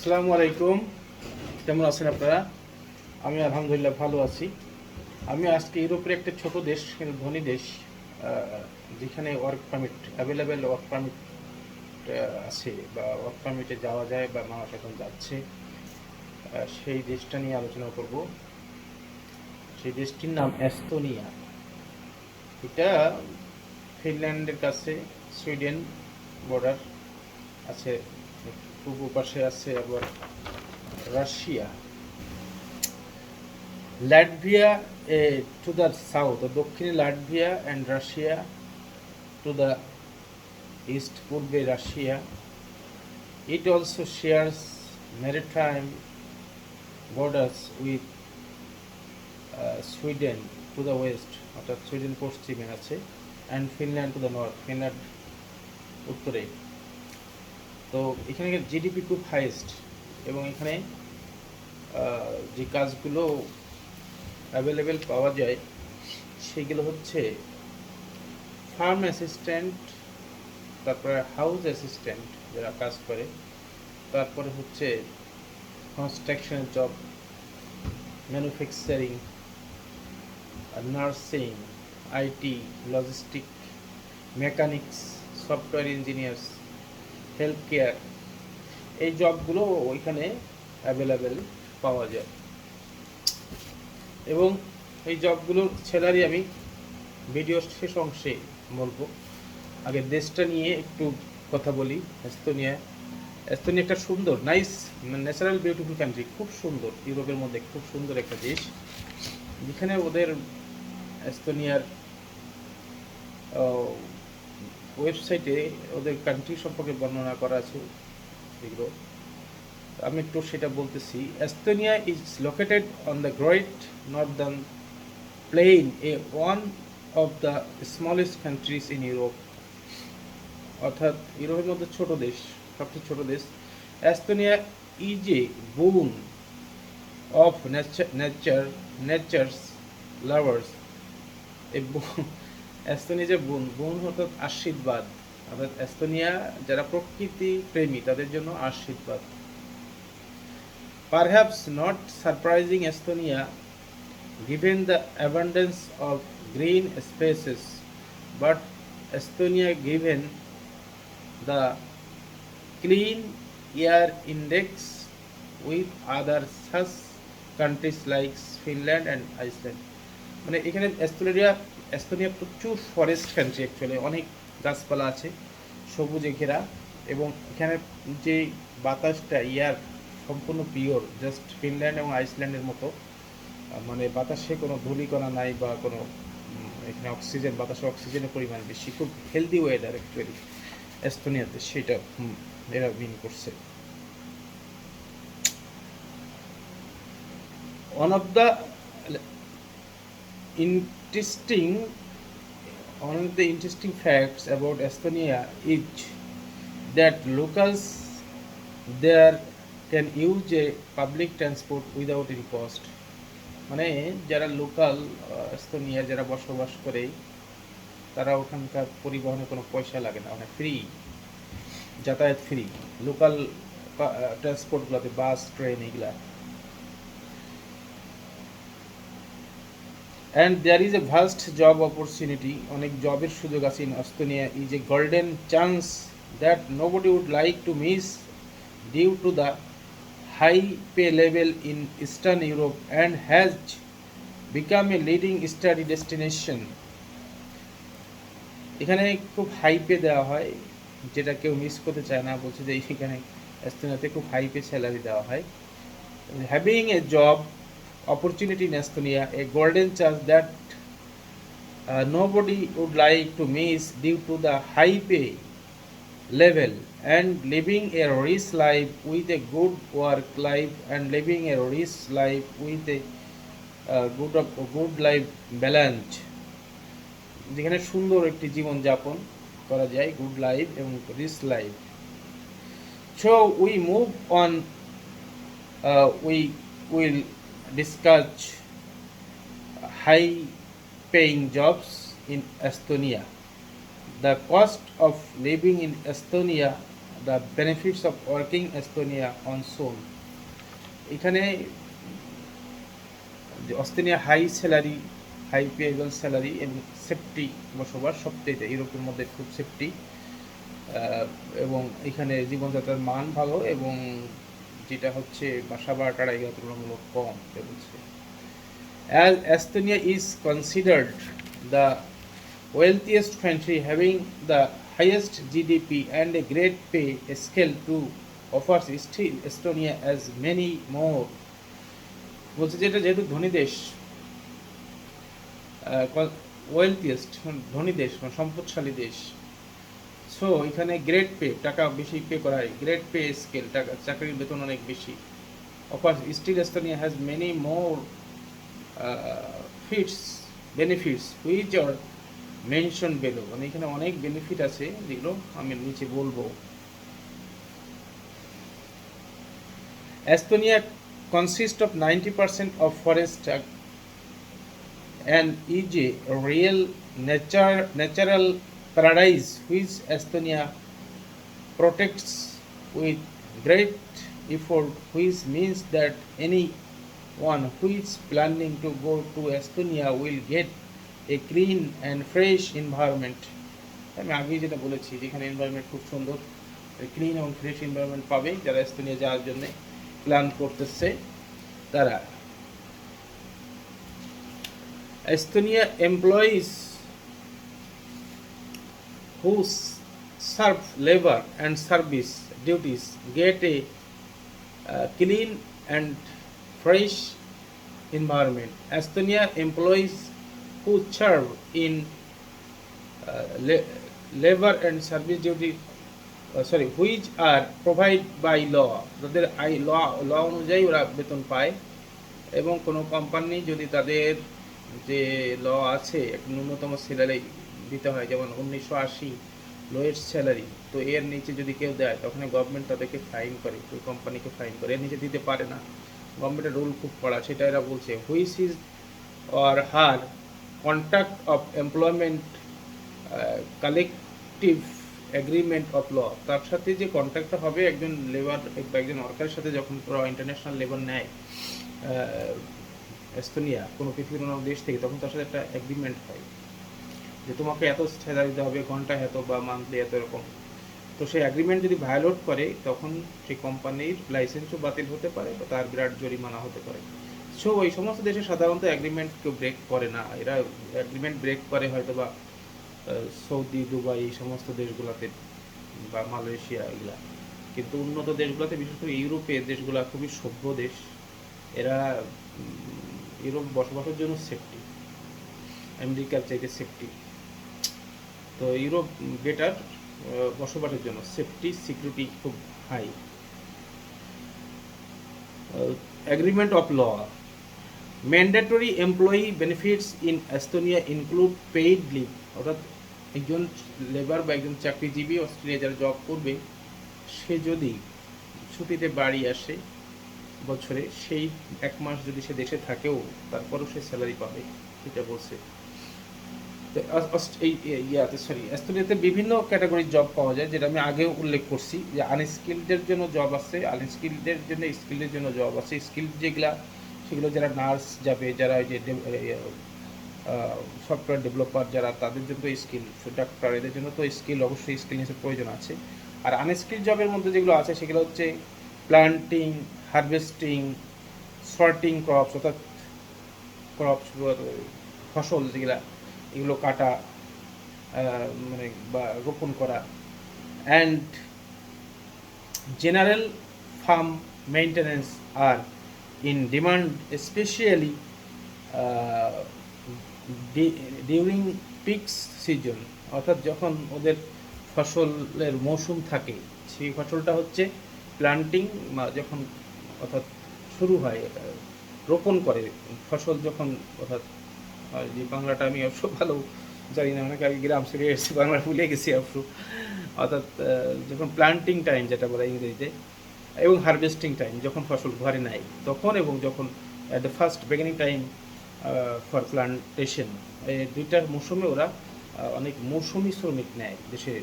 আসসালামু আলাইকুম। কেমন আছেন আপনারা? আমি আলহামদুলিল্লাহ ভালো আছি। আমি আজকে ইউরোপের একটা ছোট দেশ ধনী দেশ যেখানে work permit available work permit আছে বা ওয়ার্ক পারমিটে যাওয়া যায় বা মানুষ এখন যাচ্ছে সেই দেশটা নিয়ে আলোচনা করব। সেই দেশটির নাম এস্তোনিয়া। এটা ফিনল্যান্ডের কাছে, সুইডেন বর্ডার আছে। পূর্ব পাশে আছে আবার Russia. Latvia to the south দক্ষিণে Latvia and Russia to the east পূর্বে Russia. It also shares maritime borders with Sweden to the west অর্থাৎ সুইডেন পশ্চিমে আছে and Finland to the north Finland উত্তরে। তো এখানে জিডিপি খুব হাইয়েস্ট এবং এখানে যে কাজগুলো অ্যাভেলেবেল পাওয়া যায়, সেগুলো হচ্ছে ফার্ম অ্যাসিস্ট্যান্ট তারপরে হাউস অ্যাসিস্ট্যান্ট যারা কাজ করে, তারপরে হচ্ছে কনস্ট্রাকশনের job manufacturing nursing IT logistic mechanics software engineers health care এই জবগুলো ওইখানে অ্যাভেলেবেল পাওয়া যায়। এবং এই জবগুলোর স্যালারি আমি ভিডিওর শেষ অংশে বলব। আগে দেশটা নিয়ে একটু কথা বলি। এস্তোনিয়া এস্তোনিয়া একটা সুন্দর নাইস ন্যাচারাল বিউটিফুল কান্ট্রি খুব সুন্দর। ইউরোপের মধ্যে খুব সুন্দর একটা দেশ। যেখানে ওদের এস্তোনিয়ার ওয়েবসাইটে ওদের কান্ট্রি সম্পর্কে বর্ণনা করা আছে, এগুলো। আমি একটু সেটা বলতেছি। Estonia is located on the great northern plain a one of the smallest countries in Europe অর্থাৎ ইউরোপের মধ্যে ছোট দেশ, সবচেয়ে ছোট দেশ। Estonia is a boon of nature nature nature's lovers এই এস্তোনিয়া যে বুন বুন অর্থাৎ আশীর্বাদ। অর্থাৎ এস্তোনিয়া যারা প্রকৃতি প্রেমী, তাদের জন্য আশীর্বাদ। Perhaps not surprising Estonia given the abundance of green spaces but Estonia given the clean air index with other সাস countries like Finland and Iceland মানে এখানে অস্ট্রেলিয়া এস্তোনিয়া প্রচুর ফরেস্ট কান্ট্রি অ্যাকচুয়ালি অনেক গাছপালা আছে, সবুজে ঘেরা এবং এখানে যে বাতাসটা ইয়ার সম্পূর্ণ পিওর জাস্ট ফিনল্যান্ড এবং আইসল্যান্ডের মতো মানে বাতাসে কোনো ধূলিকণা নাই বা কোনো এখানে অক্সিজেন বাতাসে অক্সিজেনের পরিমাণ বেশি, খুব হেলদি ওয়েদার অ্যাকচুয়ালি এস্তোনিয়াতে, সেটা এরা উইন করছে। One of the interesting one of the interesting facts about Estonia is that locals there can use a public transport without any cost মানে যারা লোকাল এস্তোনিয়া যারা বসবাস করে তারা ওখানকার পরিবহনে কোনো পয়সা লাগে না মানে ফ্রি যাতায়াত ফ্রি লোকাল ট্রান্সপোর্টগুলোতে বাস ট্রেন এগুলা and there is a vast job opportunity অনেক জবের সুযোগ আছে in Estonia is a golden chance that nobody would like to miss due to the high pay level in Eastern Europe and has become a leading study destination এখানে খুব high pay দেওয়া হয়, যেটা কেউ মিস করতে চায় না, বলছে যে এখানে অস্তোনিয়াতে খুব হাই পে স্যালারি দেওয়া হয়। Having a job opportunity in Estonia, a golden chance that uh, nobody would like to miss due to the high pay level and living a rich life with a good work life and living a rich life with a uh, good good life balance যেখানে সুন্দর একটি জীবন যাপন করা যায় good life এবং rich life so we move on we will discuss high paying jobs in Estonia. The cost of living in Estonia the benefits of working Estonia on soul এখানে Australia high salary high payable salary এবং safety বসবাস সবচেয়ে ইউরোপের মধ্যে খুব safety এবং এখানে জীবনযাত্রার মান ভালো এবং যেটা হচ্ছে বাসা ভাড়াটা এগুলো তুলনামূলক কম বলছে As Estonia is considered the wealthiest country having the highest GDP and a great pay scale to offers still Estonia as many more বলছে যে এটা যেহেতু ধনী দেশ ওয়েলথিয়েস্ট ধনী দেশ মানে সম্পদশালী দেশ সো এখানে গ্রেট পে টাকা বেশি পে করা হয়। গ্রেড পে স্কেল টাকা চাকরির বেতন অনেক বেশি। Offer still Estonia has many more fits benefits which are mention below মানে এখানে অনেক বেনিফিট আছে যেগুলো আমি নিচে বলব। Estonia consist of 90% of forest and is a real nature, paradise which Estonia protects with great effort which means that anyone who is planning to go to Estonia will get a clean and fresh environment আমি আগেই যেটা বলেছি যেখানে environment খুব সুন্দর clean এবং fresh environment পাবে যারা এস্তোনিয়া যাওয়ার জন্য প্ল্যান করতেছে তারা Estonia employees who serve labor and service duties get a uh, clean and fresh environment. Estonia employees who serve in uh, la- labor and service duty uh, sorry which are provided by law তাদের I ল ল অনুযায়ী ওরা বেতন পায় এবং কোনো company যদি তাদের যে ল আছে ন্যূনতম স্যালারি দিতে হয়, যেমন উনিশশো আশি লোয়েস্ট স্যালারি তো এর নিচে যদি কেউ দেয় তখন গভর্নমেন্ট তাদেরকে ফাইন করে, ওই কোম্পানিকে ফাইন করে। এর নিচে দিতে পারে না। গভর্নমেন্টের রুল খুব কড়া, সেটা এরা বলছে which is or her contract of employment collective agreement of law তার সাথে যে কন্ট্রাক্টটা হবে, একজন লেবার একজন ওয়ার্কারের সাথে যখন ইন্টারন্যাশনাল লেবার নেয় এস্তোনিয়া, কোনো পৃথিবীর অন্য দেশ থেকে, তখন তার সাথে একটা এগ্রিমেন্ট হয় যে তোমাকে এত স্যালারি দিতে হবে, ঘণ্টা এত বা মান্থলি এত এরকম। তো সেই অ্যাগ্রিমেন্ট যদি ভায়োলেট করে, তখন সেই কোম্পানির লাইসেন্সও বাতিল হতে পারে বা তার বিরাট জরিমানা হতে পারে। সো ওই সমস্ত দেশে সাধারণত অ্যাগ্রিমেন্ট কেউ ব্রেক করে না। এরা অ্যাগ্রিমেন্ট ব্রেক করে হয়তো বা সৌদি, দুবাই, এই সমস্ত দেশগুলোতে বা মালয়েশিয়া, এগুলা। কিন্তু উন্নত দেশগুলোতে, বিশেষ করে ইউরোপের দেশগুলা খুবই সভ্য দেশ, এরা ইউরোপ বসবাসের জন্য সেফটি আমেরিকার চাইতে সেফটি তো ইউরোপ বেটার বসবাসের জন্য সেফটি সিকিউরিটি খুব high agreement of law mandatory employee benefits in Estonia include paid leave অর্থাৎ একজন লেবার বা একজন চাকরিজীবী অস্ট্রেলিয়া যারা জব করবে, সে যদি ছুটিতে বাড়ি আসে বছরে সেই এক মাস যদি সে দেশে থাকেও, তারপরও সে স্যালারি পাবে, এটা বলছে। এই ইয়াতে সরি এস্তোনিয়াতে বিভিন্ন ক্যাটাগরির জব পাওয়া যায়, যেটা আমি আগেও উল্লেখ করছি, যে আনস্কিলদের জন্য জব আছে আনস্কিলদের জন্য স্কিলদের জন্য জব আছে। স্কিল যেগুলা, সেগুলো যারা নার্স যাবে, যারা ওই যে সফটওয়্যার ডেভেলপার যারা, তাদের জন্য স্কিল ডাক্তার এদের জন্য তো স্কিল অবশ্যই স্কিলনেসের প্রয়োজন আছে। আর আনস্কিল জবের মধ্যে যেগুলো আছে, সেগুলো হচ্ছে প্লান্টিং হারভেস্টিং সর্টিং ক্রপস অর্থাৎ ক্রপস ফসল যেগুলা, এগুলো কাটা মানে বা রোপণ করা। And general farm maintenance R in demand specially during peaks season অর্থাৎ যখন ওদের ফসলের মৌসুম থাকে, সেই ফসলটা হচ্ছে প্লান্টিং যখন অর্থাৎ শুরু হয় রোপণ করে ফসল যখন, অর্থাৎ যে বাংলাটা আমি অবশ্য ভালো জানি না, অনেক আগে গ্রাম ছেড়ে এসেছি, বাংলা ভুলে গেছি অবশ্য। অর্থাৎ যখন প্লান্টিং টাইম যেটা বলে ইংরেজিতে, এবং হারভেস্টিং টাইম যখন ফসল ঘরে নেয় তখন এবং যখন at the first beginning time for plantation এই দুইটা মৌসুমে ওরা অনেক মৌসুমি শ্রমিক নেয়, দেশের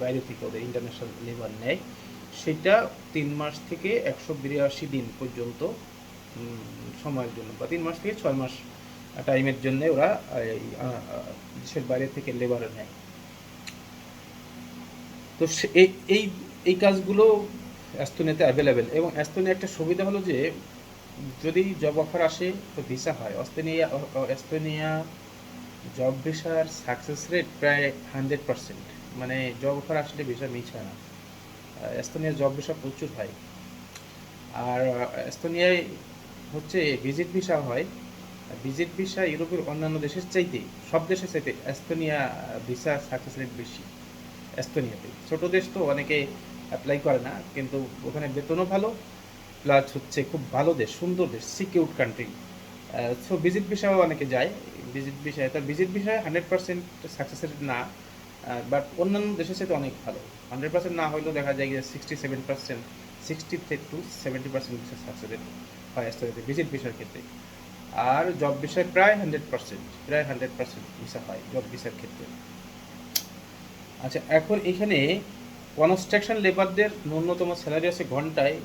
বাইরে থেকে ওদের ইন্টারন্যাশনাল লেবার নেয়। সেটা তিন মাস থেকে একশো বিরাশি দিন পর্যন্ত সময়ের জন্য বা তিন মাস থেকে ছয় মাস টাইমের জন্য ওরা দেশের বাইরে থেকে লেবার নেয়। তো এই এই কাজগুলো অ্যাস্তোনিয়াতে অ্যাভেলেবেল এবং অ্যাস্তোনিয়া একটা সুবিধা হলো যে, যদি জব অফার আসে তো ভিসা হয়। অস্ট্রেলিয়া অ্যাস্তোনিয়া জব ভিসার সাকসেস রেট প্রায় হান্ড্রেড পার্সেন্ট মানে জব অফার আসলে ভিসা মিস না। এস্তোনিয়ার জব ভিসা প্রচুর হয় আর এস্তোনিয়ায় হচ্ছে ভিজিট ভিসা হয়। ভিজিট ভিসা ইউরোপের অন্যান্য দেশের চাইতে, সব দেশের চাইতে এস্তোনিয়া ভিসা সাকসেস রেট বেশি এস্তোনিয়াতে। ছোট দেশ তো অনেকে অ্যাপ্লাই করে না, কিন্তু ওখানে বেতনও ভালো প্লাস হচ্ছে খুব ভালো দেশ, সুন্দর দেশ সিকিউর কান্ট্রি সো ভিজিট ভিসাও অনেকে যায়। ভিজিট ভিসায় তার ভিজিট ভিসায় হান্ড্রেড পার্সেন্ট সাকসেস রেট না। বাট অন্যান্য দেশের সাথে অনেক ভালো। হান্ড্রেড পার্সেন্ট না হলেও দেখা যায় যে sixty seven percent sixty two seventy percent success rate হয় এস্তোনিয়াতে ভিজিট ভিসার ক্ষেত্রে। আর জব ভিসায় প্রায় হান্ড্রেড পার্সেন্ট প্রায় হান্ড্রেড পার্সেন্ট ভিসা হয় জব ভিসার ক্ষেত্রে। আচ্ছা এখন এখানে কনস্ট্রাকশন লেবারদের ন্যূনতম স্যালারি আছে ঘন্টায়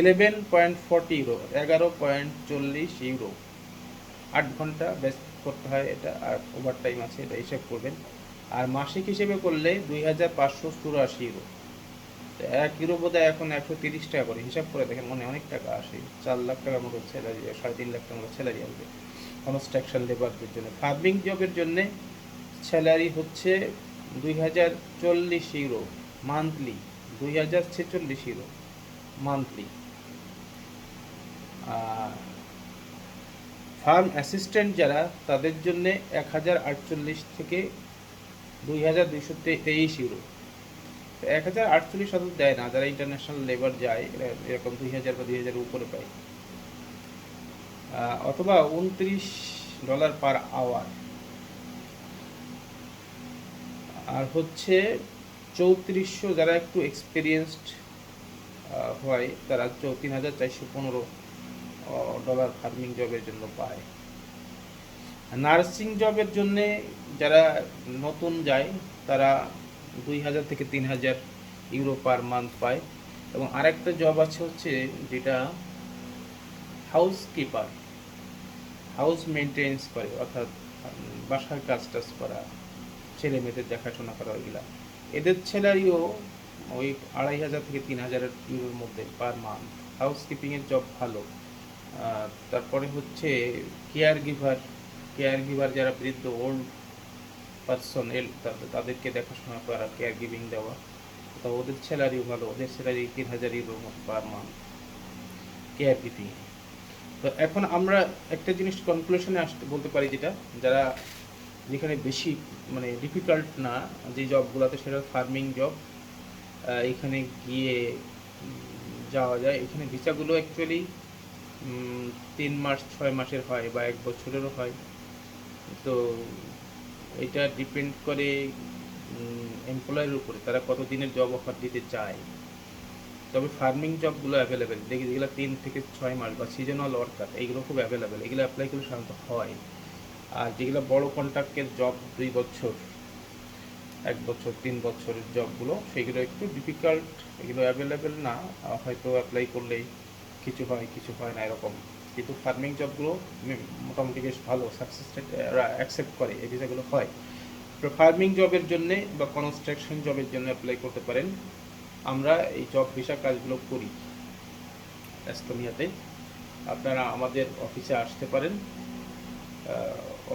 ইলেভেন পয়েন্ট ফর্টি ইউরো এগারো পয়েন্ট চল্লিশ ইউরো আট ঘণ্টা বেশ করতে হয় এটা, আর ওভার টাইম আছে, এটা হিসাব করবেন। আর মাসিক হিসেবে করলে দুই হাজার পাঁচশো চুরাশি ইউরো। এক ইউরো বোধহয় এখন একশো তিরিশ টাকা করে। হিসাব করে দেখেন, মনে অনেক টাকা আসে। চার লাখ টাকার মতো স্যালারি সাড়ে তিন লাখ টাকার মতো স্যালারি আসবে। কনস্ট্রাকশন লেবারদের জন্য। ফার্মিং জবের জন্যে স্যালারি হচ্ছে দুই হাজার চল্লিশ ইউরো মান্থলি দুই হাজার ছেচল্লিশ ইউরো মান্থলি ফার্ম অ্যাসিস্ট্যান্ট যারা, তাদের জন্যে এক হাজার আটচল্লিশ থেকে দুই হাজার দুইশো তেইশ ইউরো। এক হাজার আটচল্লিশ শতাংশ দেয় না, যারা ইন্টারন্যাশনাল লেবার যায় এরকম দুই হাজার বা দুই হাজার উপরে পায়। অথবা উনত্রিশ ডলার পার আওয়ার আর হচ্ছে চৌত্রিশশো যারা একটু এক্সপিরিয়েন্সড হয়, তারা তিন হাজার চারশো পনেরো ডলার ফার্মিং জবের জন্য পায়। নার্সিং জবের জন্যে যারা নতুন যায়, তারা দুই হাজার থেকে তিন হাজার ইউরো পার মান্থ পায়। এবং আরেকটা জব আছে হচ্ছে যেটা হাউস কিপার হাউস মেনটেন্স করে, অর্থাৎ বাসার কাজ টাজ করা ছেলে মেয়েদের দেখাশোনা করা, ওইগুলা। এদের স্যালারিও ওই আড়াই হাজার থেকে তিন হাজারের ইউরোর মধ্যে পার মান্থ। হাউস কিপিংয়ের জব ভালো। তারপরে হচ্ছে কেয়ার গিভার কেয়ার গিভার যারা বৃদ্ধ ওল্ড পার্সন এল তাদের- তাদেরকে দেখাশোনা করা কেয়ার গিভিং দেওয়া, তো ওদের স্যালারিও ভালো, ওদের স্যালারি তিন হাজার ইউরোর মতো পার মান্থ কেয়ার গিভিং তো এখন আমরা একটা জিনিস কনক্লুশনে আসতে, বলতে পারি যেটা, যারা যেখানে বেশি মানে ডিফিকাল্ট না, যে জবগুলোতে সেটা ফার্মিং জব এখানে গিয়ে যাওয়া যায়। এখানে ভিসাগুলো অ্যাকচুয়ালি তিন মাস, ছয় মাসের হয় বা এক বছরেরও হয়। তো এটা ডিপেন্ড করে এমপ্লয়ের উপরে, তারা কত দিনের জব অফার দিতে চায়। তবে ফার্মিং জবগুলো অ্যাভেলেবেল দেখি যেগুলো তিন থেকে ছয় মাস বা সিজনাল ওয়ার্কার এইগুলো খুব অ্যাভেলেবেল এগুলো অ্যাপ্লাই করলে সাধারণত হয়। আর যেগুলো বড় কন্ট্রাক্টের জব দুই বছর, এক বছর, তিন বছরের জবগুলো সেগুলো একটু ডিফিকাল্ট এগুলো অ্যাভেলেবেল না, হয়তো অ্যাপ্লাই করলেই কিছু হয় কিছু হয় না, এরকম। কিন্তু ফার্মিং জবগুলো মোটামুটি বেশ ভালো সাকসেস অ্যাকসেপ্ট করে, এই ভিসাগুলো হয়। তো ফার্মিং জবের জন্য বা কনস্ট্রাকশন জবের জন্য অ্যাপ্লাই করতে পারেন। আমরা এই জব ভিসা কাজগুলো করি এস্তোনিয়াতে। আপনারা আমাদের অফিসে আসতে পারেন।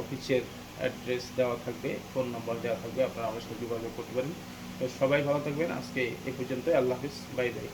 অফিসের অ্যাড্রেস দেওয়া থাকবে ফোন নম্বর দেওয়া থাকবে, আপনারা আমাদের সাথে যোগাযোগ করতে পারেন। তো সবাই ভালো থাকবেন। আজকে এ পর্যন্ত আল্লাহ হাফিজ। Bye bye